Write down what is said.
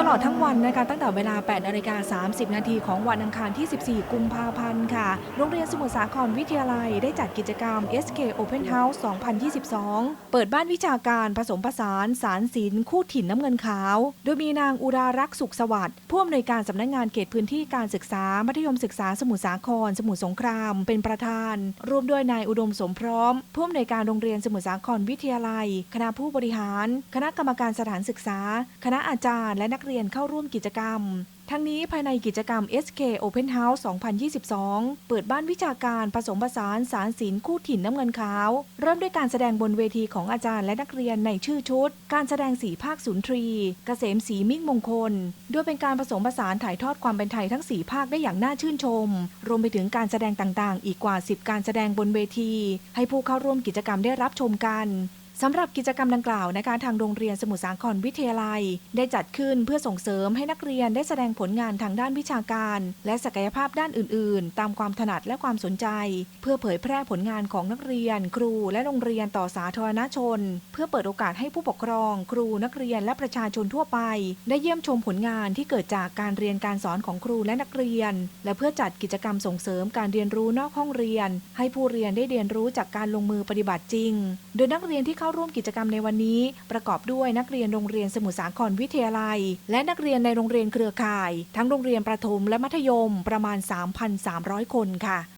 ตลอดทั้งวันนะคะตั้งแต่เวลา 8นาฬิกา30 นาทีของวันอังคารที่ 14 กุมภาพันธ์ค่ะ โรงเรียนสมุทรสาครวิทยาลัยได้จัดกิจกรรม SK Open House 2022 เปิดบ้านวิชาการผสมผสานสารศิลป์คู่ถิ่นน้ำเงินขาว โดยมีนางอุรารักษ์สุขสวัสดิ์ผู้อำนวยการสำนักงานเขตพื้นที่การศึกษา มัธยมศึกษาสมุทรสาคร สมุทรสงคราม เป็นประธาน ร่วมด้วยนายอุดมสมพร้อมผู้อำนวยการโรงเรียนสมุทรสาครวิทยาลัย คณะผู้บริหาร คณะกรรมการสถานศึกษา คณะอาจารย์และนักเรียนเข้าร่วมกิจกรรม ทั้งนี้ภายในกิจกรรม SK Open House 2022 เปิดบ้านวิชาการผสมผสานสารศิลป์คู่ถิ่นน้ำเงินขาว เริ่มด้วยการแสดงบนเวทีของอาจารย์และนักเรียนในชื่อชุด การแสดงสีภาคสุนทรีเกษมสีมิ่งมงคล ด้วยเป็นการผสมผสานถ่ายทอดความเป็นไทยทั้งสีภาคได้อย่างน่าชื่นชม รวมไปถึงการแสดงต่างๆ อีกกว่า 10 การแสดงบนเวที ให้ผู้เข้าร่วมกิจกรรมได้รับชมกัน สำหรับกิจกรรมดังกล่าวนะคะทางโรงเรียนสมุทรสาครวิทยาลัย ได้จัดขึ้นเพื่อส่งเสริมให้นักเรียนได้แสดงผลงานทางด้านวิชาการ และศักยภาพด้านอื่น ๆ ตามความถนัดและความสนใจ เพื่อเผยแพร่ผลงานของนักเรียน ครูและโรงเรียนต่อสาธารณชน เพื่อเปิดโอกาสให้ผู้ปกครอง ครูนักเรียนและประชาชนทั่วไป ได้เยี่ยมชมผลงานที่เกิดจากการเรียนการสอนของครูและนักเรียน และเพื่อจัดกิจกรรมส่งเสริมการเรียนรู้นอกห้องเรียน ให้ผู้เรียนได้เรียนรู้จากการลงมือปฏิบัติจริง โดยนักเรียนที่เข้าาร่วมกิจกรรมในวันนี้ ประกอบด้วยนักเรียนโรงเรียนสมุทรสาครวิทยาลัย และนักเรียนในโรงเรียนเครือข่าย ทั้งโรงเรียนประถมและมัธยมประมาณ 3,300 คนค่ะ